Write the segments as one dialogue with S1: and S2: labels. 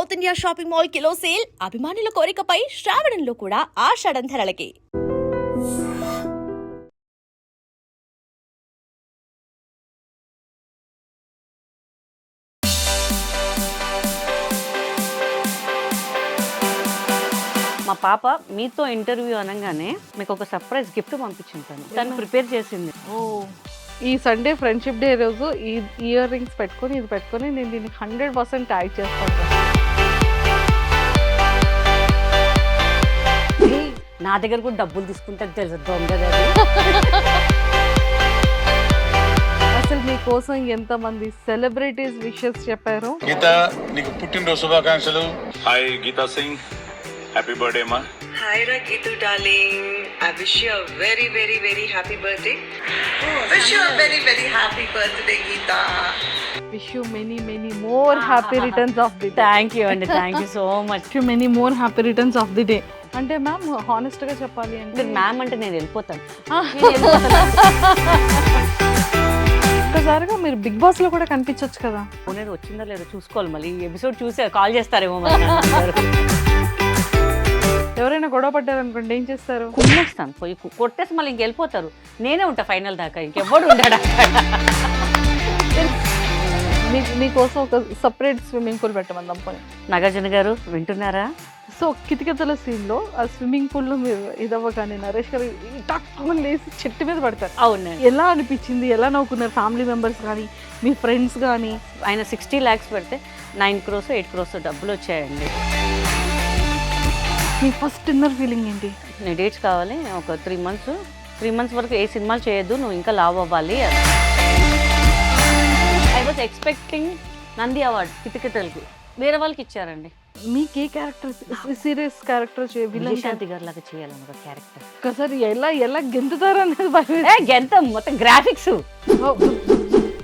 S1: South India shopping mall kilo sale అభిమానుల కోరికపై శ్రావణంలో కూడా ఆషాఢం ధరలకి.
S2: మా పాప మీతో ఇంటర్వ్యూ అనగానే మీకు ఒక సర్ప్రైజ్ గిఫ్ట్ పంపించుంటాను. తను ప్రిపేర్ చేసింది.
S3: ఓ. ఈ సండే ఫ్రెండ్షిప్ డే రోజు ఈ ఇయర్ రింగ్స్ పెట్టుకొని ఇది పెట్టుకొని నేను దీనికి హండ్రెడ్ పర్సెంట్ ట్యాగ్ చేస్తాను.
S2: నా దగ్గర కూడా డబ్బులు తీసుకుంటే తెలుసు. అది.
S3: అసలు మీకోసం ఎంతమంది సెలబ్రిటీస్ విషెస్ చెప్పారు?
S4: గీత నీకు పుట్టినరోజు శుభాకాంక్షలు.
S5: Hi Geeta Singh. Happy birthday మా
S6: Rakitu darling. I wish you a very very very happy birthday. wish you a very very happy birthday Geeta.
S3: Wish you many many more happy returns of the
S2: thank you అండి thank you so much
S3: you many more happy returns of the day అంటే ma'am హానెస్ట్గా చెప్పాలి అంటే
S2: మీరు ma'am అంటే నేను వెళ్ళిపోతాను.
S3: ఒక్కసారిగా మీరు బిగ్ బాస్లో కూడా కనిపించొచ్చు కదా.
S2: ఓనర్ వచ్చిందో లేదో చూసుకోవాలి మళ్ళీ. ఎపిసోడ్ చూసే కాల్ చేస్తారేమో.
S3: ఎవరైనా గొడవ పడ్డారు అనుకోండి ఏం చేస్తారు?
S2: కుమ్మేస్తాను పోయి కొట్టేసి మళ్ళీ ఇంక వెళ్ళిపోతారు. నేనే ఉంటా ఫైనల్ దాకా ఇంకెవ్వడు ఉంటాడు
S3: మీకోసం ఒక సపరేట్ స్విమ్మింగ్ పూల్ పెట్టమందాం పోనీ.
S2: నాగార్జున గారు వింటున్నారా?
S3: సో కితకితల సీన్లో ఆ స్విమ్మింగ్ పూల్లో మీరు ఇదవ్వగానే నరేష్ గారు ఈ టక్కుమని లేసి చెట్టు మీద పడతారు.
S2: అవునండి
S3: ఎలా అనిపించింది? ఎలా నవ్వుకున్నారు ఫ్యామిలీ మెంబర్స్ కానీ మీ ఫ్రెండ్స్ కానీ?
S2: ఆయన సిక్స్టీ ల్యాక్స్ పెడితే నైన్ క్రోస్ ఎయిట్ క్రోస్ డబ్బులు వచ్చాయండి.
S3: మీ ఫస్ట్ ఇన్నర్ ఫీలింగ్ ఏంటి?
S2: నీ డేట్స్ కావాలి ఒక త్రీ మంత్స్ త్రీ మంత్స్ వరకు ఏ సినిమాలు చేయొద్దు నువ్వు ఇంకా లావ్ అవ్వాలి I was expecting Nandi award కితకితలకి. వేరే వాళ్ళకి ఇచ్చారండి.
S3: మీకు ఏ క్యారెక్టర్ సీరియస్ క్యారెక్టర్ విలన్
S2: విశాంతి గారి లాగా చేయాలని ఒక క్యారెక్టర్
S3: ఒకసారి ఎలా ఎలా గెంతుతారు అనేది
S2: ఎంత మొత్తం గ్రాఫిక్స్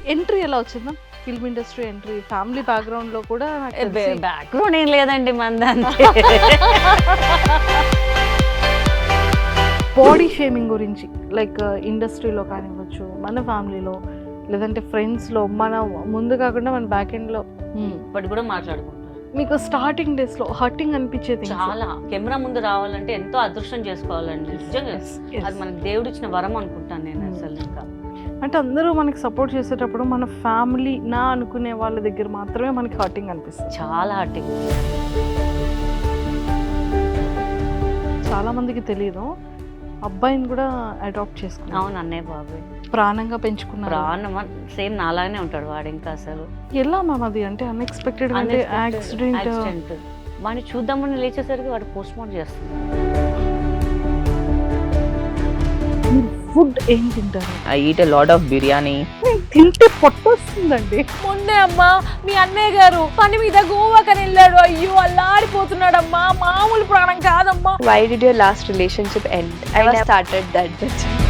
S3: ఎంట్రీ ఎలా వచ్చిందా? ఫిల్మ్ ఇండస్ట్రీ ఎంట్రీ ఫ్యామిలీ బ్యాక్గ్రౌండ్లో కూడా
S2: బ్యాక్గ్రౌండ్ ఏం లేదండి మందంతే
S3: బాడీ షేమింగ్ గురించి లైక్ ఇండస్ట్రీలో కానివ్వచ్చు మన ఫ్యామిలీలో లేదంటే ఫ్రెండ్స్లో మన ముందు కాకుండా మన బ్యాక్ ఎండ్లో
S2: ఇప్పటి కూడా మాట్లాడుకుంటారు
S3: మీకు స్టార్టింగ్ డేస్లో హర్టింగ్ అనిపించేది
S2: చాలా. కెమెరా ముందు రావాలంటే ఎంతో అదృష్టం చేసుకోవాలండి. నిజంగా అది మనకి దేవుడు ఇచ్చిన వరం అనుకుంటాను నేను అసలు ఇంకా.
S3: అంటే అందరూ మనకి సపోర్ట్ చేసేటప్పుడు మన ఫ్యామిలీ నా అనుకునే వాళ్ళ దగ్గర మాత్రమే మనకి హర్టింగ్ అనిపిస్తుంది.
S2: చాలా హర్టింగ్
S3: చాలా మందికి తెలియదు అబ్బాయిని కూడా అడాప్ట్ చేసుకున్నారు
S2: అవును అన్నయ్య బాబు.
S3: ప్రాణంగా పెంచుకున్నారు.
S2: ప్రాణం సేమ్ నాలాగానే ఉంటాడు వాడు ఇంకా అసలు.
S3: ఎలా మ్యామ్ అది? అంటే అన్ఎక్స్పెక్టెడ్ అంటే యాక్సిడెంట్
S2: యాక్సిడెంట్ వాడిని చూద్దామని లేచేసరికి వాడు పోస్ట్ మార్టం చేస్తున్నాడు
S3: ఫుడ్ ఏం తింటారు?
S7: I eat a lot of biryani.
S3: తింటే పొట్టొస్తుందండి.
S8: మొన్నే అమ్మా మీ అన్నయ్య గారు పని మీద గోవాకని వెళ్ళాడు. అయ్యో అల్లాడిపోతున్నాడమ్మా. మామూలు ప్రాణం కాదమ్మా.
S9: Why did your last relationship end? I was started that.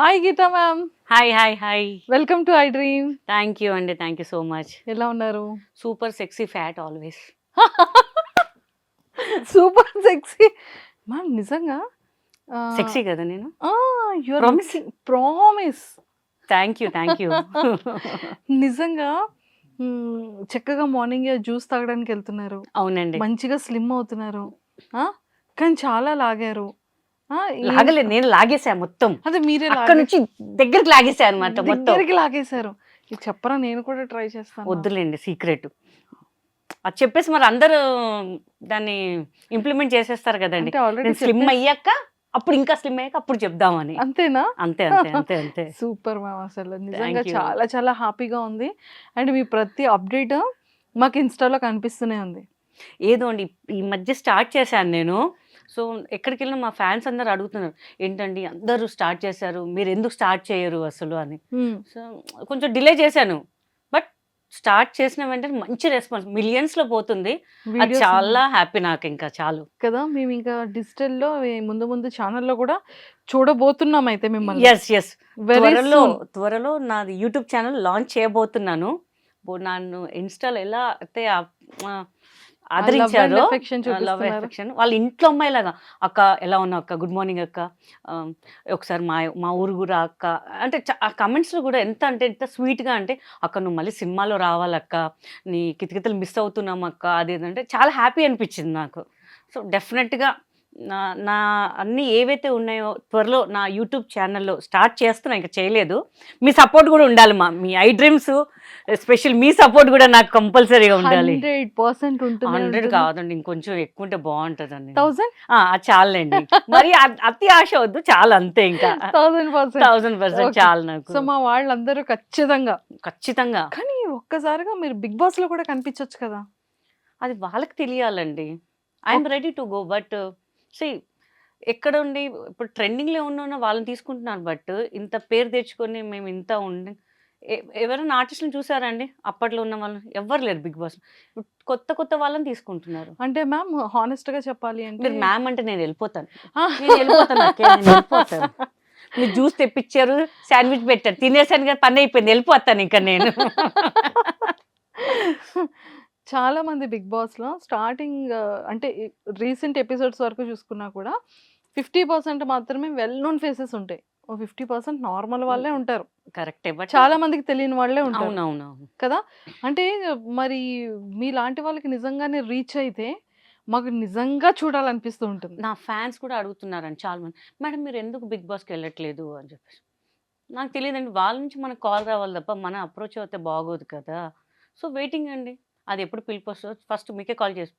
S3: Hi Geeta ma'am
S2: hi hi hi
S3: welcome to I dream
S2: thank you అండి థ్యాంక్ యూ సో మచ్
S3: ఎలా ఉన్నారు?
S2: Super sexy fat always
S3: super sexy ma'am నిజంగా
S2: sexy కదా నేను?
S3: Your? Promise
S2: thank you thank you
S3: నిజంగా చక్కగా morning juice తాగడానికి వెళ్తున్నారు.
S2: అవునండి.
S3: మంచిగా స్లిమ్ అవుతున్నారు? కానీ చాలా లాగారు.
S2: లాగలేదు నేను లాగేసా మొత్తం.
S3: అదే మీరే
S2: అక్కడ. నుంచి దగ్గరికి లాగేసా అనమాట మొత్తం.
S3: దగ్గరికి లాగేశారు. ఇది చెప్పరా నేను కూడా ట్రై చేస్తాను.
S2: వద్దులేండి సీక్రెట్. అది చెప్పేసి మరి అందరూ దాన్ని ఇంప్లిమెంట్ చేసేస్తారు కదండి.
S3: ఆల్రెడీ
S2: స్లిమ్ అయ్యాక అప్పుడు ఇంకా స్లిమ్ అయ్యాక అప్పుడు చెప్దామని.
S3: అంతేనా?
S2: అంతే అంతే అంతే అంతే.
S3: సూపర్ మ్యామ్ అసలు. నిజంగా. చాలా చాలా హ్యాపీగా ఉంది. అండ్ మీ ప్రతి అప్డేట్ మాకు ఇన్స్టాలో కనిపిస్తూనే ఉంది.
S2: ఏదో అండి ఈ మధ్య స్టార్ట్ చేశాను నేను. సో ఎక్కడికి వెళ్ళినా మా ఫ్యాన్స్ అందరు అడుగుతున్నారు ఏంటండి అందరూ స్టార్ట్ చేశారు మీరు ఎందుకు స్టార్ట్ చేయరు అసలు? అని. సో కొంచెం డిలే చేశాను. బట్ స్టార్ట్ చేసిన వెంటనే మంచి రెస్పాన్స్ మిలియన్స్లో పోతుంది. అది చాలా హ్యాపీ నాకు ఇంకా చాలు.
S3: కదా మేము ఇంకా డిజిటల్లో ముందు ముందు ఛానల్లో కూడా చూడబోతున్నాం అయితే మిమ్మల్ని.
S2: ఎస్ ఎస్
S3: వెరీ
S2: త్వరలో త్వరలో నాది యూట్యూబ్ ఛానల్ లాంచ్ చేయబోతున్నాను. నన్ను ఇన్స్టాలో ఎలా అయితే ఆదరించారో. లవ్. ఎఫెక్షన్ వాళ్ళ ఇంట్లో అమ్మాయిలాగా అక్క ఎలా ఉన్నావు అక్క? గుడ్ మార్నింగ్ అక్క. ఒకసారి మా మా ఊరు కూడా అక్క. అంటే ఆ కమెంట్స్లో కూడా ఎంత అంటే ఎంత స్వీట్గా అంటే అక్క నువ్వు మళ్ళీ సినిమాలో రావాలక్క నీ కితకితలు మిస్ అవుతున్నాం అక్క. అది ఇది అంటే చాలా హ్యాపీ అనిపించింది నాకు. సో డెఫినెట్గా నా నా అన్నీ ఏవైతే ఉన్నాయో త్వరలో నా యూట్యూబ్ ఛానల్లో స్టార్ట్ చేస్తున్నా ఇంకా చేయలేదు. మీ సపోర్ట్ కూడా ఉండాలి మా మీ ఐ డ్రీమ్స్ స్పెషల్ మీ సపోర్ట్ కూడా నాకు కంపల్సరీగా ఉండాలి.
S3: హండ్రెడ్ పర్సెంట్ ఉంటుంది
S2: హండ్రెడ్ కాదండి ఇంకొంచెం ఎక్కువ ఉంటే బాగుంటుందండి.
S3: థౌసండ్?
S2: ఆ, అది చాలండి. మరి అతి ఆశ వద్దు చాలా అంతే ఇంకా.
S3: Thousand percent.
S2: Thousand percent. చాలు నాకు.
S3: సో మా వాళ్ళందరూ ఖచ్చితంగా.
S2: ఖచ్చితంగా.
S3: కానీ ఒక్కసారిగా మీరు బిగ్ బాస్లో కూడా కనిపించొచ్చు కదా.
S2: అది వాళ్ళకి తెలియాలండి. I'm ready to go but see ఎక్కడ ఉండి ఇప్పుడు ట్రెండింగ్లో ఉన్న వాళ్ళని తీసుకుంటున్నారు బట్ ఇంత పేరు తెచ్చుకొని మేము ఇంత ఉండి ఎవరైనా ఆర్టిస్టులను చూసారండి అప్పట్లో ఉన్న వాళ్ళని? ఎవ్వరు లేరు బిగ్ బాస్ కొత్త కొత్త వాళ్ళని తీసుకుంటున్నారు.
S3: అంటే మ్యామ్ హానెస్ట్గా చెప్పాలి అంటే
S2: మీరు మ్యామ్ అంటే నేను వెళ్ళిపోతాను.
S3: ఆ.
S2: నేను వెళ్ళిపోతాను అక్కే, నేను వెళ్ళిపోతాను. మీరు జ్యూస్ తెప్పించారు శాండ్విచ్ పెట్టారు తినేసాను కదా పని అయిపోయింది వెళ్ళిపోతాను ఇంకా నేను.
S3: చాలా మంది బిగ్ బాస్లో స్టార్టింగ్ అంటే రీసెంట్ ఎపిసోడ్స్ వరకు చూసుకున్నా కూడా ఫిఫ్టీ పర్సెంట్ మాత్రమే వెల్ నోన్ ఫేసెస్ ఉంటాయి. ఓ ఫిఫ్టీ పర్సెంట్ నార్మల్ వాళ్ళే ఉంటారు.
S2: కరెక్టే. బట్
S3: చాలా మందికి తెలియని వాళ్ళే ఉంటారు. కదా? అంటే మరి మీలాంటి వాళ్ళకి నిజంగానే రీచ్ అయితే మాకు నిజంగా చూడాలనిపిస్తూ ఉంటుంది.
S2: నా ఫ్యాన్స్ కూడా అడుగుతున్నారండి చాలా మంది మేడం మీరు ఎందుకు బిగ్ బాస్కి వెళ్ళట్లేదు? అని చెప్పేసి. నాకు తెలియదండి వాళ్ళ నుంచి మనకు కాల్ రావాలి తప్ప మన అప్రోచ్ అయితే బాగోదు కదా. సో వెయిటింగ్ అండి. అది ఎప్పుడు పిలుపు వస్తుందో ఫస్ట్ మీకే కాల్ చేసి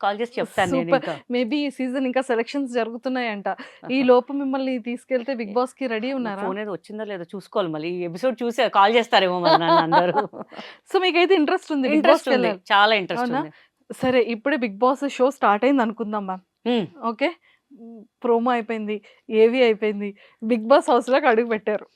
S2: కాల్ చేసి చెప్తాను నేను. ఇంకా.
S3: మేబీ ఈ సీజన్ ఇంకా సెలక్షన్స్ జరుగుతున్నాయంట. ఈ లోపు మిమ్మల్ని తీసుకెళ్తే బిగ్ బాస్కి రెడీ ఉన్నారా?
S2: ఫోన్ ఏదో వచ్చిందో లేదో చూసుకోవాలి మళ్ళీ. ఈ ఎపిసోడ్ చూసే కాల్ చేస్తారేమో మరి నన్ను అందరూ.
S3: సో మీకైతే ఇంట్రెస్ట్ ఉంది Big Boss ఇంట్రెస్ట్కి
S2: ఉంది.
S3: వెళ్ళాలి.
S2: చాలా ఇంట్రెస్ట్
S3: అవునా?
S2: ఉంది.
S3: సరే ఇప్పుడే బిగ్ బాస్ షో స్టార్ట్ అయింది అనుకుందాం మ్యామ్.
S2: ఉమ్,
S3: ఓకే? ప్రోమో అయిపోయింది ఏవి అయిపోయింది. బిగ్ బాస్ హౌస్లోకి అడుగు పెట్టారు.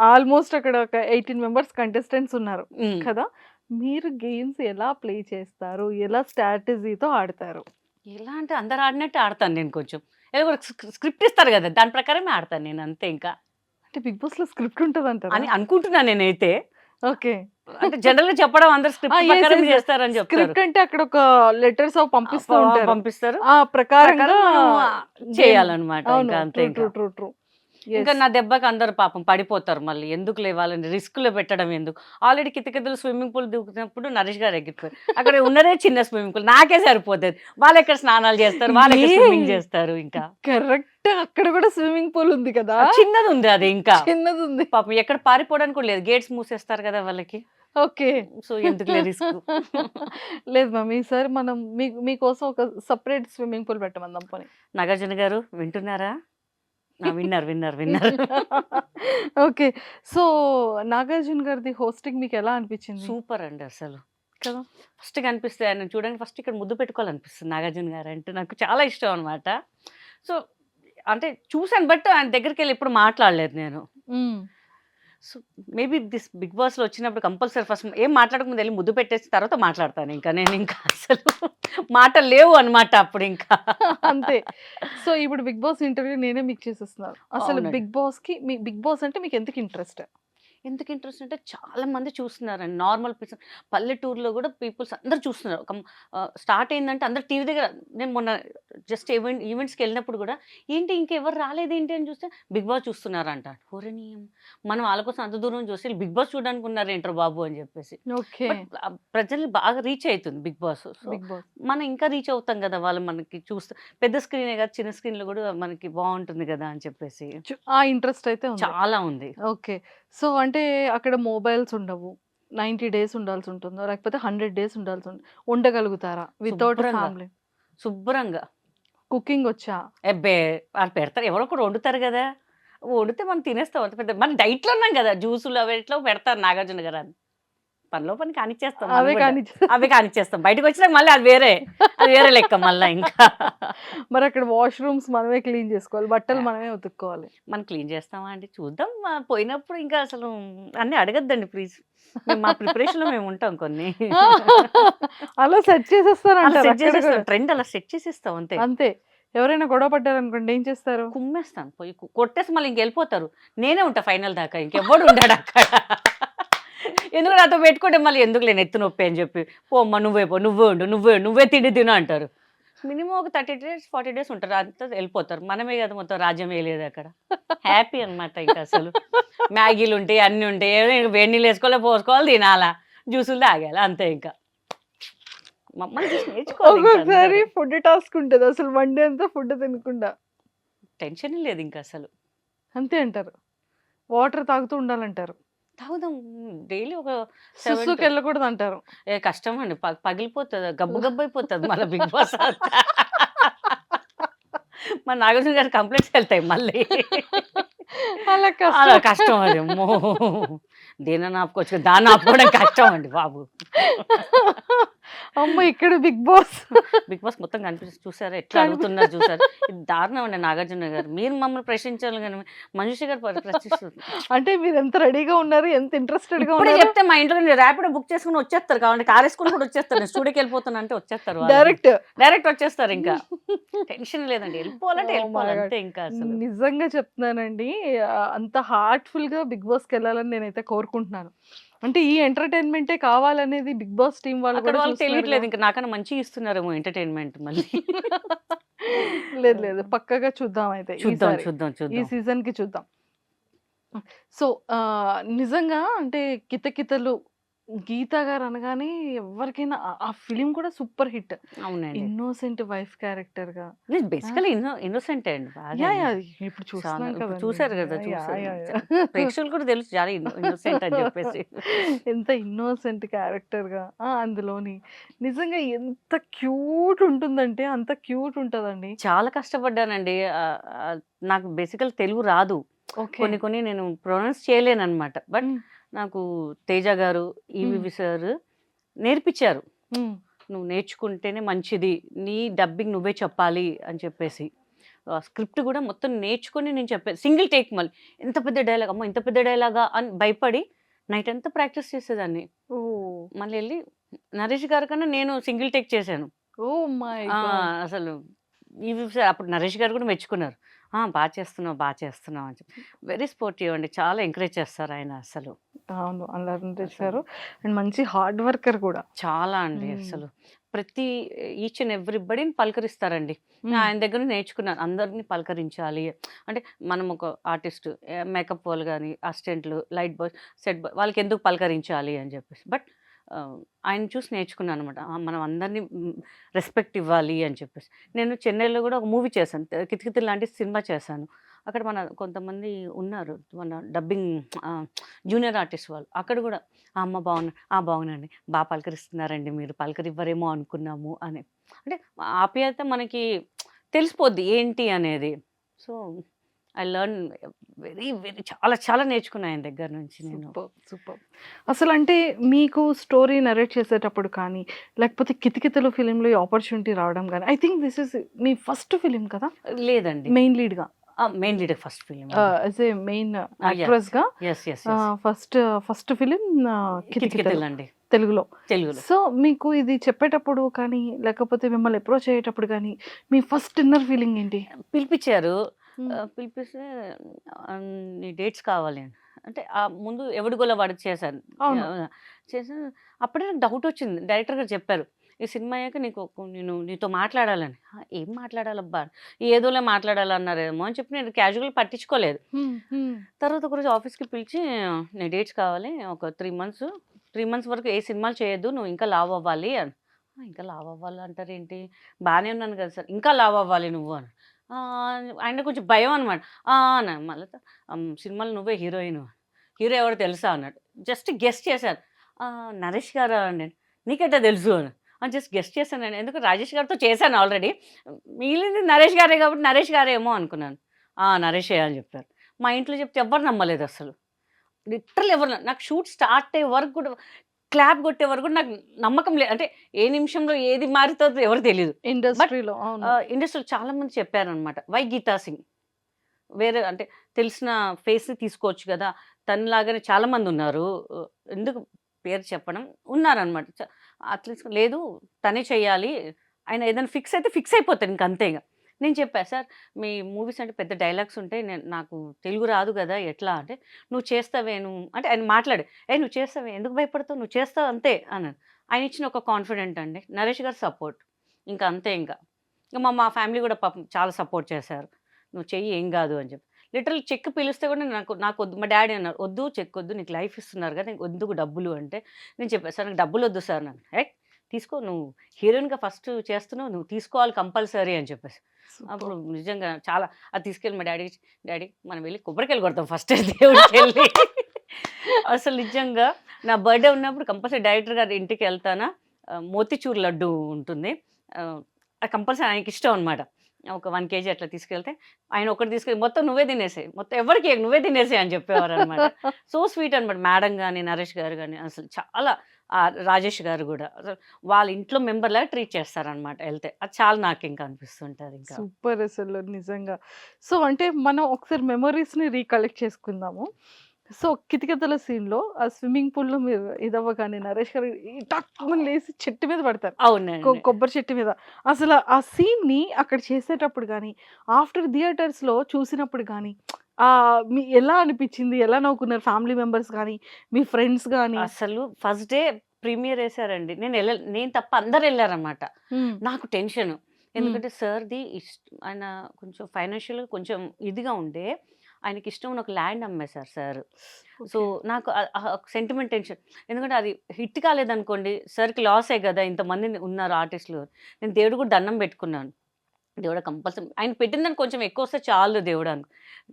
S3: ఆల్మోస్ట్ అక్కడ ఒక ఎయిటీన్ మెంబర్స్ కంటెస్టెంట్స్ ఉన్నారు
S2: ఉమ్.
S3: కదా? మీరు గేమ్స్ ఎలా ప్లే చేస్తారు? ఎలా స్ట్రాటజీతో ఆడతారు?
S2: ఎలా అంటే అందరు ఆడినట్టు ఆడతాను నేను కొంచెం. ఏదో స్క్రిప్ట్ ఇస్తారు కదా దాని ప్రకారమే ఆడతాను నేను అంతే ఇంకా.
S3: అంటే బిగ్ బాస్లో స్క్రిప్ట్ ఉంటుంది
S2: అని అనుకుంటున్నాను నేనైతే.
S3: ఓకే.
S2: అంటే జనరల్గా చెప్పడం అందరు
S3: ఆ,
S2: స్క్రిప్ట్ ప్రకారం. చేస్తారని చెప్తారు.
S3: స్క్రిప్ట్ అంటే అక్కడ ఒక లెటర్స్ పంపిస్తూ
S2: ప-
S3: ఉంటారు.
S2: పంపిస్తారు.
S3: ఆ ప్రకారంగా
S2: ప్రకారం మనం చేయాలన్నమాట
S3: అవును
S2: ఇంకా అంతే
S3: ట్రూ
S2: ఇంకా.
S3: ట్రూ ట్రూ
S2: ఇంకా నా దెబ్బకి అందరు పాపం పడిపోతారు మళ్ళీ. ఎందుకు లేవాలని రిస్క్లో పెట్టడం ఎందుకు? ఆల్రెడీ కితకితలు స్విమ్మింగ్ పూల్ దిగుతున్నప్పుడు నరేష్ గారు ఎగిరిపోయారు. అక్కడ ఉన్నదే చిన్న స్విమ్మింగ్ పూల్. నాకే సరిపోతుంది. వాళ్ళు ఎక్కడ స్నానాలు చేస్తారు? వాళ్ళు ఎక్కడ? స్విమ్మింగ్ చేస్తారు ఇంకా?
S3: కరెక్ట్. అక్కడ కూడా స్విమ్మింగ్ పూల్ ఉంది కదా?
S2: చిన్నది ఉంది అది ఇంకా.
S3: చిన్నది ఉంది
S2: పాపం ఎక్కడ పారిపోవడానికి కూడా లేదు. గేట్స్ మూసేస్తారు కదా వాళ్ళకి.
S3: ఓకే.
S2: సో ఎందుకు రిస్క్?
S3: లేదు మ్యామ్ ఈసారి మనం మీ మీకోసం ఒక సపరేట్ స్విమ్మింగ్ పూల్ పెట్టమందాం పోనీ.
S2: నాగార్జున గారు వింటున్నారా? విన్నారు విన్నారు విన్నారు.
S3: ఓకే. సో నాగార్జున గారిది హోస్టింగ్ మీకు ఎలా అనిపించింది?
S2: సూపర్ అండి అసలు.
S3: కదా?
S2: ఫస్ట్ కనిపిస్తే ఆయన చూడండి ఫస్ట్ ఇక్కడ ముద్దు పెట్టుకోవాలనిపిస్తుంది నాగార్జున గారు అంటే నాకు చాలా ఇష్టం అనమాట సో అంటే చూసాను బట్ ఆయన దగ్గరికి వెళ్ళి ఎప్పుడు మాట్లాడలేదు నేను. సో మేబీ దిస్ బిగ్ బాస్లో వచ్చినప్పుడు కంపల్సరీ ఫస్ట్ ఏం మాట్లాడకముందు వెళ్ళి ముద్దు పెట్టేసిన తర్వాత మాట్లాడతాను ఇంకా. నేను ఇంకా అసలు మాటలు లేవు అనమాట అప్పుడు ఇంకా.
S3: అంతే. సో ఇప్పుడు బిగ్ బాస్ ఇంటర్వ్యూ నేనే మీకు చేసేస్తున్నాను. అసలు. బిగ్ బాస్కి మీ బిగ్ బాస్ అంటే మీకు ఎందుకు ఇంట్రెస్ట్
S2: ఎందుకు ఇంట్రెస్ట్ అంటే చాలా మంది చూస్తున్నారండి. నార్మల్ పీపుల్స్ పల్లెటూరులో కూడా పీపుల్స్ అందరు చూస్తున్నారు. ఒక స్టార్ట్ అయిందంటే అందరు టీవీ దగ్గర నేను మొన్న జస్ట్ ఈవెంట్ ఈవెంట్స్కి వెళ్ళినప్పుడు కూడా ఏంటి ఇంకెవరు రాలేదేంటి అని చూస్తే బిగ్ బాస్ చూస్తున్నారంట ఓరనీయం మనం వాళ్ళ కోసం అంత దూరం చూసి బిగ్ బాస్ చూడడానికి ఉన్నారు ఏంటర్ బాబు అని చెప్పేసి.
S3: ఓకే.
S2: ప్రజలు బాగా రీచ్ అవుతుంది బిగ్ బాస్.
S3: Big boss.
S2: మనం ఇంకా రీచ్ అవుతాం కదా వాళ్ళు మనకి చూస్తే. పెద్ద స్క్రీనే కదా చిన్న స్క్రీన్లో కూడా మనకి బాగుంటుంది కదా అని చెప్పేసి.
S3: ఆ ఇంట్రెస్ట్ అయితే
S2: చాలా ఉంది.
S3: ఓకే. సో అంటే అక్కడ మొబైల్స్ ఉండవు. నైంటీ డేస్ ఉండాల్సి ఉంటుందో లేకపోతే హండ్రెడ్ డేస్ ఉండాల్సి ఉంటుంది ఉండగలుగుతారా? వితౌట్
S2: శుభ్రంగా.
S3: ఫ్యామిలీ.
S2: శుభ్రంగా.
S3: కుకింగ్ వచ్చా?
S2: ఎబ్బే వాళ్ళు పెడతారు. ఎవరో ఒకరు వండుతారు కదా. వండితే మనం తినేస్తాం. అంత పెద్ద మన డైట్లో ఉన్నాం కదా. జ్యూసులు అవి ఎట్లా పెడతారు నాగార్జున గారు అని. పనిలో పని కానిచ్చేస్తాం
S3: అవే. కానీ
S2: అవే కానిచ్చేస్తాం. బయటకు వచ్చినాక మళ్ళీ అది వేరే అది వేరే లెక్క మళ్ళీ ఇంకా.
S3: మరి అక్కడ వాష్రూమ్స్ మనమే క్లీన్ చేసుకోవాలి బట్టలు మనమే ఉతుక్కోవాలి.
S2: మనం క్లీన్ చేస్తామా అండి? చూద్దాం. పోయినప్పుడు ఇంకా అసలు అన్నీ అడగద్దండి ప్లీజ్ మా ప్రిపరేషన్లో మేము ఉంటాం కొన్ని.
S3: అలా సెట్ చేసేస్తారు
S2: అలా
S3: అంటారు
S2: సెట్
S3: అక్కడ కూడా.
S2: చేసేస్తాం ట్రెండ్ అలా సెట్ చేసేస్తాం అంతే.
S3: అంతే. ఎవరైనా గొడవ పడ్డారు అనుకోండి ఏం చేస్తారు?
S2: కుమ్మేస్తాను పోయి కొట్టేసి మళ్ళీ ఇంక వెళ్ళిపోతారు నేనే ఉంటా ఫైనల్ దాకా ఇంకెవ్వడు ఉండాడు అక్కడ. ఎందుకు నాతో పెట్టుకుంటే మళ్ళీ ఎందుకు లేని ఎత్తు నొప్పి అని చెప్పి? పో అమ్మ నువ్వే పో నువ్వే ఉండు నువ్వే నువ్వే తిండి తిను అంటారు. మినిమం ఒక థర్టీ డేస్ ఫార్టీ డేస్ ఉంటారు. అంతా వెళ్ళిపోతారు. మనమే కదా మొత్తం రాజ్యం వేయలేదు అక్కడ. హ్యాపీ అన్నమాట ఇంకా అసలు. మ్యాగీలు ఉంటాయి అన్నీ ఉంటాయి. ఏదో ఇంక వేడి నీళ్ళు వేసుకోవాలి పోసుకోవాలి తినాలా? జ్యూసులు తాగాలి అంతే ఇంకా. మమ్మల్ని
S3: ఒక్కొక్కసారి. ఫుడ్ టాస్క్ ఉంటుంది. అసలు వన్ డే అంతా ఫుడ్ తినకుండా.
S2: టెన్షన్ లేదు ఇంకా అసలు.
S3: అంతే అంటారు. వాటర్ తాగుతూ ఉండాలంటారు.
S2: తాగుదాం. డైలీ ఒక to-
S3: వెళ్ళకూడదు అంటారు
S2: ఏ కష్టం అండి పగిలిపోతుంది. గబ్బు గబ్బు అయిపోతుంది మళ్ళీ బిగ్ బాస్ మన నాగార్జున గారి కంప్లైంట్స్ వెళ్తాయి మళ్ళీ.
S3: అలా కష్టం.
S2: అది. అమ్మో. దేని ఆపుకోవచ్చు. దాన్ని ఆపుకోవడం కష్టం అండి బాబు.
S3: అమ్మ ఇక్కడ బిగ్ బాస్.
S2: బిగ్ బాస్ మొత్తం కనిపిస్తుంది. చూసారా? ఎట్లా అడుగుతున్నారు చూసారు? ఇది దారుణం అండి నాగార్జున గారు. మీరు మమ్మల్ని ప్రశ్నించాలి కానీ మంజుష గారు ప్ర- ప్రశ్నిస్తుంది
S3: అంటే మీరు ఎంత రెడీగా ఉన్నారు ఎంత
S2: ఇంట్రెస్టెడ్గా
S3: ఉన్నారు?
S2: చెప్తే మా ఇంట్లో నేను ర్యాపిడో బుక్ చేసుకుని వచ్చేస్తారు కావాలి కార్ వేసుకుని కూడా వచ్చేస్తారు. నేను స్టూడియోకి వెళ్ళిపోతున్నా అంటే వచ్చేస్తారు.
S3: డైరెక్ట్
S2: డైరెక్ట్ వచ్చేస్తారు ఇంకా. టెన్షన్ లేదండి. వెళ్ళిపోవాలంటే
S3: Oh my
S2: వెళ్ళిపోవాలి
S3: God.
S2: అంతే ఇంకా
S3: నిజంగా చెప్తున్నానండి అంత హార్ట్ఫుల్గా బిగ్ బాస్కి వెళ్ళాలని నేనైతే కోరుకుంటున్నాను. అంటే ఈ ఎంటర్టైన్మెంటే కావాలనేది బిగ్ బాస్ టీం వాళ్ళు కూడా చూస్తున్నారు
S2: ఇంకా నాకన్నా మంచిగా ఇస్తున్నారేమో ఎంటర్టైన్మెంట్ మళ్ళీ.
S3: లేదు లేదు. పక్కగా చూద్దాం అయితే
S2: చూద్దాం
S3: ఈసారి.
S2: చూద్దాం
S3: ఈ
S2: చూద్దాం.
S3: సీజన్కి చూద్దాం. సో ఆ, నిజంగా అంటే కితకితలు గీతా గారు అనగానే ఎవరికైనా ఆ- ఆ ఫిలిం కూడా సూపర్ హిట్.
S2: అవునండి.
S3: ఇన్నోసెంట్ వైఫ్ క్యారెక్టర్గా
S2: బేసికలీ ఇన్నోసెంట్ అండి
S3: యా యా. ఇప్పుడు
S2: చాలా-
S3: చూస్తున్నాం
S2: ఇప్పుడు
S3: కదా
S2: చూశారు కదా, చూశారు. ప్రేక్షకులు కూడా తెలుసు చాలా ఇన్నోసెంట్ అని చెప్పేసి.
S3: ఎంత ఇన్నోసెంట్ క్యారెక్టర్గా ఆ, అందులోని నిజంగా ఎంత క్యూట్ ఉంటుందంటే అంత క్యూట్ ఉంటదండి.
S2: చాలా కష్టపడ్డానండి. ఆ, ఆ, నాకు బేసికల్ తెలుగు రాదు. కొన్ని కొన్ని నేను ప్రొనౌన్స్ చేయలేను అనమాట బట్. నాకు తేజ గారు ఈవివి సార్ నేర్పించారు. నువ్వు నేర్చుకుంటేనే మంచిది నీ డబ్బింగ్ నువ్వే చెప్పాలి అని చెప్పేసి. స్క్రిప్ట్ కూడా మొత్తం నేర్చుకొని నేను చెప్పాను సింగిల్ టేక్ మళ్ళీ. ఎంత పెద్ద డైలాగ్ అమ్మో ఇంత పెద్ద డైలాగా అని భయపడి నైట్ అంతా ప్రాక్టీస్ చేసేదాన్ని.
S3: ఓ
S2: మళ్ళీ వెళ్ళి నరేష్ గారి కన్నా నేను సింగిల్ టేక్ చేశాను.
S3: ఓ మై
S2: ఆ, అసలు ఇవి స- అప్పుడు నరేష్ గారు కూడా మెచ్చుకున్నారు. "ఆ, బాగా చేస్తున్నావు బాగా చేస్తున్నావు అని చెప్పి. వెరీ స్పోర్టివ్ అండి. చాలా ఎంకరేజ్ చేస్తారు ఆయన అసలు.
S3: అవును. అలా చేశారు. అండ్ మంచి హార్డ్ వర్కర్ కూడా.
S2: చాలా అండి. అసలు. ప్రతి ఈచ్ అండ్ ఎవ్రీబడిని పలకరిస్తారండి. ఆయన దగ్గర నేర్చుకున్నాను అందరినీ పలకరించాలి. అంటే మనం ఒక ఆర్టిస్ట్ మేకప్ వాళ్ళు కానీ అసిస్టెంట్లు లైట్ బాయ్ సెట్ బాయ్ వాళ్ళకి ఎందుకు పలకరించాలి అని చెప్పేసి. బట్ ఆయన చూసి నేర్చుకున్నాను అనమాట మనం అందరినీ రెస్పెక్ట్ ఇవ్వాలి అని చెప్పేసి. నేను చెన్నైలో కూడా ఒక మూవీ చేశాను. కితికితి లాంటి సినిమా చేశాను. అక్కడ మన కొంతమంది ఉన్నారు. మన డబ్బింగ్ జూనియర్ ఆర్టిస్ట్ వాళ్ళు. అక్కడ కూడా "ఆ, అమ్మ బాగున్నా ఆ బాగున్నాండి. బాగా పలకరిస్తున్నారండి మీరు. పలకరివ్వరేమో అనుకున్నాము అని. అంటే ఆప్యాయత మనకి తెలిసిపోద్ది ఏంటి అనేది. So I learn very very చాలా చాలా నేర్చుకున్నా ఆయన దగ్గర నుంచి నేను.
S3: సూపర్ అసలు అంటే మీకు స్టోరీ నరేట్ చేసేటప్పుడు కానీ లేకపోతే కితకితలు ఫిలింలో ఈ ఆపర్చునిటీ రావడం కానీ ఐ థింక్ దిస్ ఇస్ మీ ఫస్ట్ ఫిలిం కదా?
S2: లేదండి.
S3: Main లీడ్గా
S2: main leader first film.
S3: As a main
S2: యాక్ట్రెస్గా
S3: first first film కితకితలు.
S2: అండి
S3: తెలుగులో.
S2: తెలుగులో.
S3: సో మీకు ఇది చెప్పేటప్పుడు కానీ లేకపోతే మిమ్మల్ని అప్రోచ్ అయ్యేటప్పుడు కానీ మీ ఫస్ట్ ఇన్నర్ ఫీలింగ్ ఏంటి?
S2: పిలిపించారు పిలిపిస్తే నీ డేట్స్ కావాలి అని. అంటే ఆ ముందు ఎవడి గోల వాడు చేశాను
S3: అవును.
S2: ఆ, చేసి అప్పుడే నాకు డౌట్ వచ్చింది. డైరెక్టర్ గారు చెప్పారు ఈ సినిమా అయ్యాక నీకు నేను నీతో మాట్లాడాలని. "ఆ, ఏం మాట్లాడాలబ్బా? ఏదోలే మాట్లాడాలన్నారేమో? అని చెప్పి నేను క్యాజువల్ పట్టించుకోలేదు. తర్వాత ఒకరోజు ఆఫీస్కి పిలిచి నీ డేట్స్ కావాలి ఒక త్రీ మంత్స్ త్రీ మంత్స్ వరకు ఏ సినిమాలు చేయొద్దు నువ్వు ఇంకా లావ్ అవ్వాలి అని. "ఆ, ఇంకా లావ్ అవ్వాలి అంటారు ఏంటి బాగానే ఉన్నాను కదా సార్ ఇంకా లావ్ అవ్వాలి నువ్వు అని. ఆయన కొంచెం భయం అనమాట మళ్ళీ సినిమాలు నువ్వే హీరోయిన్ హీరో ఎవరు తెలుసా? అన్నాడు. జస్ట్ గెస్ట్ చేశాను నరేష్ గారా అండి? నీకెట్టా తెలుసు? అని అని జస్ట్ గెస్ట్ చేశాను నేను ఎందుకు? రాజేష్ గారితో చేశాను ఆల్రెడీ. మిగిలింది నరేష్ గారే కాబట్టి నరేష్ గారేమో అనుకున్నాను. "ఆ, నరేషే అని చెప్పారు. మా ఇంట్లో చెప్తే ఎవ్వరు నమ్మలేదు అసలు. లిటరల్ ఎవరు నాకు షూట్ స్టార్ట్ అయ్యే వరకు కూడా క్లాప్ కొట్టే వరకు నాకు నమ్మకం లేదు. అంటే ఏ నిమిషంలో ఏది మారుతుందో ఎవరు తెలియదు
S3: ఇండస్ట్రీలో
S2: ఇండస్ట్రీలో చాలా మంది చెప్పారనమాట వై గీతా సింగ్? వేరే అంటే తెలిసిన ఫేస్ని తీసుకోవచ్చు కదా తనలాగానే చాలా మంది ఉన్నారు. ఎందుకు పేరు చెప్పడం? ఉన్నారనమాట అట్లీస్ట్ లేదు తనే చెయ్యాలి ఆయన ఏదైనా ఫిక్స్ అయితే ఫిక్స్ అయిపోతాడు ఇంక అంతే ఇక. నేను చెప్పా సార్ మీ మూవీస్ అంటే పెద్ద డైలాగ్స్ ఉంటాయి. నేను నాకు తెలుగు రాదు కదా ఎట్లా? అంటే నువ్వు చేస్తావేను నువ్వు అంటే ఆయన మాట్లాడు ఏ నువ్వు చేస్తావే? ఎందుకు భయపడతావు? నువ్వు చేస్తావు అంతే అన్నాడు ఆయన ఇచ్చిన ఒక కాన్ఫిడెంట్ అండి నరేష్ గారు సపోర్ట్. ఇంకా అంతే ఇంకా. ఇంకా మా మా ఫ్యామిలీ కూడా పాపం చాలా సపోర్ట్ చేశారు. నువ్వు చెయ్యి ఏం కాదు అని చెప్పి. లిటరల్ చెక్ పిలిస్తే కూడా నాకు నాకు వద్దు. మా డాడీ అన్నారు వద్దు చెక్ వద్దు నీకు లైఫ్ ఇస్తున్నారు కదా నీకు ఎందుకు డబ్బులు? అంటే నేను చెప్పాను సార్ నాకు డబ్బులు వద్దు సార్ నాకు ఏ తీసుకో నువ్వు హీరోయిన్గా ఫస్ట్ చేస్తున్నావు నువ్వు తీసుకోవాలి కంపల్సరీ అని చెప్పేసి. అప్పుడు నిజంగా చాలా అది తీసుకెళ్ళి మా డాడీ డాడీ మనం వెళ్ళి కొబ్బరికాయలు కొడతాం ఫస్ట్ దేవుడికి వెళ్ళి. అసలు నిజంగా నా బర్త్డే ఉన్నప్పుడు కంపల్సరీ డైరెక్టర్ గారి ఇంటికి వెళ్తానా? మోతిచూర్ లడ్డు ఉంటుంది. ఆ, అది కంపల్సరీ ఆయనకి ఇష్టం అనమాట ఒక వన్ కేజీ అట్లా తీసుకెళ్తే ఆయన ఒకటి తీసుకెళ్ళి మొత్తం నువ్వే తినేసాయి. మొత్తం ఎవరికి నువ్వే తినేసాయి అని చెప్పేవారు అనమాట సో స్వీట్ అనమాట మేడం కానీ నరేష్ గారు కానీ అసలు చాలా రాజేష్ గారు కూడా. వాళ్ళ ఇంట్లో మెంబర్ లాగా ట్రీట్ చేస్తారనమాట వెళ్తే. అది చాలా నాకు ఇంకా అనిపిస్తుంటుంది ఇంకా.
S3: సూపర్ అసలు నిజంగా. సో అంటే మనం ఒకసారి మెమరీస్ని రీకలెక్ట్ చేసుకుందాము. సో కితకితల సీన్లో ఆ స్విమ్మింగ్ పూల్లో మీరు ఇదవ్వగానే నరేష్ గారు ఈ టక్కుమని లేసి చెట్టు మీద పడతారు.
S2: అవునండి.
S3: కొ- కొబ్బరి చెట్టు మీద. అసలు ఆ సీన్ని అక్కడ చేసేటప్పుడు కానీ ఆఫ్టర్ థియేటర్స్లో చూసినప్పుడు కానీ ఆ మీ ఎలా అనిపించింది? ఎలా నవ్వుకున్నారు ఫ్యామిలీ మెంబర్స్ కానీ మీ ఫ్రెండ్స్ కానీ
S2: అసలు ఫస్ట్ డే ప్రీమియర్ వేసారండి నేను వెళ్ళ నేను తప్ప అందరు వెళ్ళారనమాట నాకు టెన్షన్. ఎందుకంటే సార్ది ఇష్ట ఆయన కొంచెం ఫైనాన్షియల్గా కొంచెం ఇదిగా ఉండే ఆయనకి ఇష్టం ఉన్న ఒక ల్యాండ్ అమ్మేశారు సార్. సో నాకు సెంటిమెంట్ టెన్షన్. ఎందుకంటే అది హిట్ కాలేదనుకోండి సార్కి లాసే కదా ఇంతమంది ఉన్నారు ఆర్టిస్టులు. నేను దేవుడు కూడా దండం పెట్టుకున్నాను. దేవుడు కంపల్సరీ ఆయన పెట్టిందని కొంచెం ఎక్కువ వస్తే చాలు దేవుడు అను.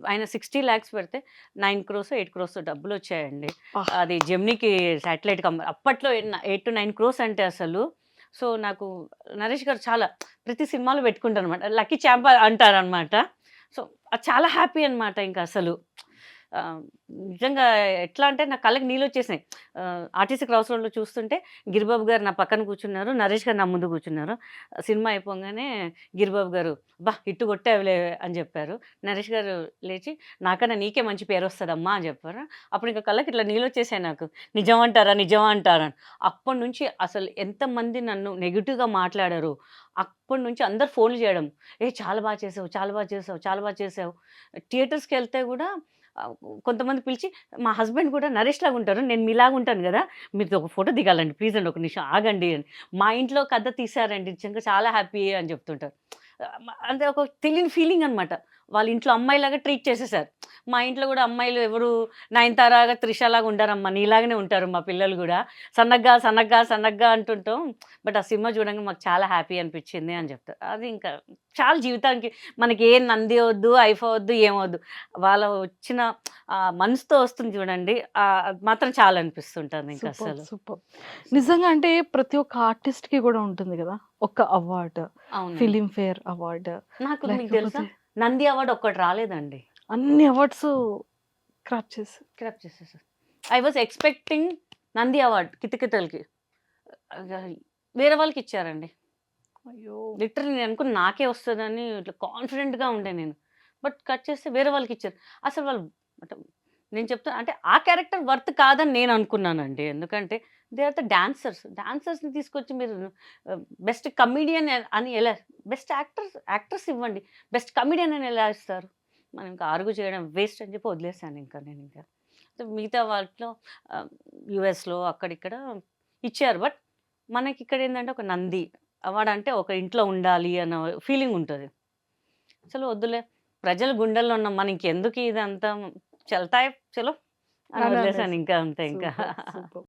S2: ఆయన సిక్స్టీ ల్యాక్స్ పెడితే నైన్ క్రోస్ ఎయిట్ క్రోస్ డబ్బులు వచ్చాయండి. అది జెమ్నీకి శాటిలైట్ కంపెనీ అప్పట్లో ఎయిట్ టు నైన్ క్రోస్ అంటే అసలు. సో నాకు నరేష్ గారు చాలా ప్రతి సినిమాలో పెట్టుకుంటారు అనమాట లక్కీ ఛాంప్ అంటారనమాట సో అది చాలా హ్యాపీ అనమాట ఇంకా అసలు. నిజంగా ఎట్లా అంటే నా కళ్ళకి నీళ్ళు వచ్చేసినాయి. ఆర్టీసీ క్రాస్ రోడ్లో చూస్తుంటే గిరిబాబు గారు నా పక్కన కూర్చున్నారు నరేష్ గారు నా ముందు కూర్చున్నారు. సినిమా అయిపోగానే గిరిబాబు గారు బా ఇట్టు కొట్టేవలే అని చెప్పారు. నరేష్ గారు లేచి నాకన్నా నీకే మంచి పేరు వస్తుందమ్మా అని చెప్పారు. అప్పుడు ఇంకా కళ్ళకి ఇట్లా నీళ్ళు వచ్చేసాయి నాకు. నిజం అంటారా? నిజం అంటారా? అని. అప్పటి నుంచి అసలు ఎంతమంది నన్ను నెగిటివ్గా మాట్లాడారు. అప్పటి నుంచి అందరు ఫోన్లు చేయడం. ఏ చాలా బాగా చేసావు చాలా బాగా చేసావు చాలా బాగా చేసావు. థియేటర్స్కి వెళ్తే కూడా కొంతమంది పిలిచి మా హస్బెండ్ కూడా నరేష్ లాగా ఉంటారు నేను మీలాగా ఉంటాను కదా మీరు ఒక ఫోటో దిగాలండి ప్లీజ్ అండి ఒక నిమిషం ఆగండి అని. మా ఇంట్లో కథ తీశారండి నిజంగా చాలా హ్యాపీ అని చెప్తుంటారు. అంటే ఒక తెలియని ఫీలింగ్ అనమాట వాళ్ళ ఇంట్లో అమ్మాయిలాగా ట్రీట్ చేసేసారు. మా ఇంట్లో కూడా అమ్మాయిలు ఎవరు నయనతారాగా త్రిషలాగా ఉంటారమ్మా నీలాగానే ఉంటారు మా పిల్లలు కూడా. సన్నగ్గా సన్నగ్గా సన్నగ్గా అంటుంటాం. బట్ ఆ సినిమా చూడంగా మాకు చాలా హ్యాపీ అనిపించింది అని చెప్తారు. అది ఇంకా చాలా జీవితానికి మనకి ఏ నంది వద్దు ఐఫా వద్దు ఏమవద్దు వాళ్ళ వచ్చిన మనసుతో వస్తుంది చూడండి. మాత్రం చాలా అనిపిస్తుంటుంది ఇంకా అసలు.
S3: సూపర్. నిజంగా అంటే ప్రతి ఒక్క ఆర్టిస్ట్కి కూడా ఉంటుంది కదా ఒక అవార్డు. Film fair award.
S2: నాకు తెలుసా? నంది అవార్డు ఒక్కటి రాలేదండి.
S3: అన్ని అవార్డ్స్ క్రాప్ చేసి.
S2: క్రాప్ చేసేసారు. I was expecting Nandi award కితకితలకి. వేరే వాళ్ళకి ఇచ్చారండి.
S3: అయ్యో.
S2: లిటరల్ నేను అనుకున్న నాకే వస్తుందని ఇట్లా కాన్ఫిడెంట్గా ఉండే నేను. బట్ కట్ చేస్తే వేరే వాళ్ళకి ఇచ్చారు. అసలు వాళ్ళు అంటే నేను చెప్తాను అంటే ఆ క్యారెక్టర్ వర్త్ కాదని నేను అనుకున్నానండి. ఎందుకంటే దే ఆర్ ద డాన్సర్స్. డాన్సర్స్ని తీసుకొచ్చి మీరు బెస్ట్ కమీడియన్ అని ఎలా బెస్ట్ యాక్టర్స్ యాక్టర్స్ ఇవ్వండి. బెస్ట్ కమీడియన్ అని ఎలా ఇస్తారు? మనం ఇంకా ఆరుగు చేయడం వేస్ట్ అని చెప్పి వదిలేసాను ఇంకా నేను ఇంకా. మిగతా వాటిలో యుఎస్లో అక్కడిక్కడ ఇచ్చారు. బట్ మనకి ఇక్కడ ఏంటంటే ఒక నంది వాడంటే ఒక ఇంట్లో ఉండాలి అన్న ఫీలింగ్ ఉంటుంది. అసలు వద్దులే ప్రజల గుండెల్లో ఉన్న మనకి ఎందుకు ఇదంతా చల్తాయి చలో అని వదిలేసాను. ఇంకా అంతే ఇంకా.